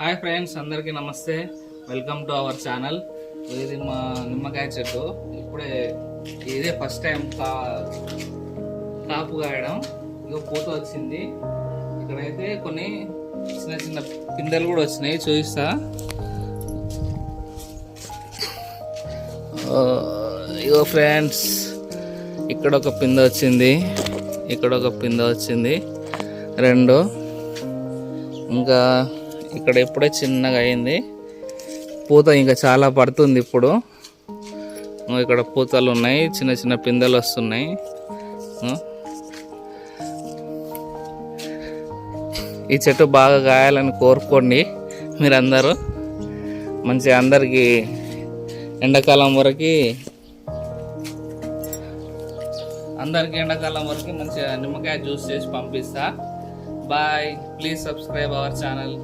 Hi friends అందరికీ నమస్తే. Welcome to our channel. ఇది మా నిమ్మకాయ చెట్టు. ఇప్పుడే ఇదే ఫస్ట్ టైం కా కాపు కాయడం. ఇక పూత వచ్చింది. ఇక్కడైతే కొన్ని చిన్న చిన్న పిందెలు కూడా వచ్చినాయి. చూపిస్తా. ఇగో ఫ్రెండ్స్ ఇక్కడ ఒక పింద వచ్చింది. ఇక్కడ ఒక పింద వచ్చింది. రెండు. ఇంకా ఇక్కడ ఇప్పుడే చిన్నగా అయింది. పూత ఇంకా చాలా పడుతుంది ఇప్పుడు. ఇక్కడ పూతలు ఉన్నాయి చిన్న చిన్న పిందెలు వస్తున్నాయి. ఈ చెట్టు బాగా కాయాలని కోరుకోండి మీరందరూ. మంచిగా అందరికీ ఎండాకాలం వరకు అందరికీ ఎండాకాలం వరకు మంచిగా నిమ్మకాయ జ్యూస్ చేసి పంపిస్తా. Bye. Please subscribe our channel.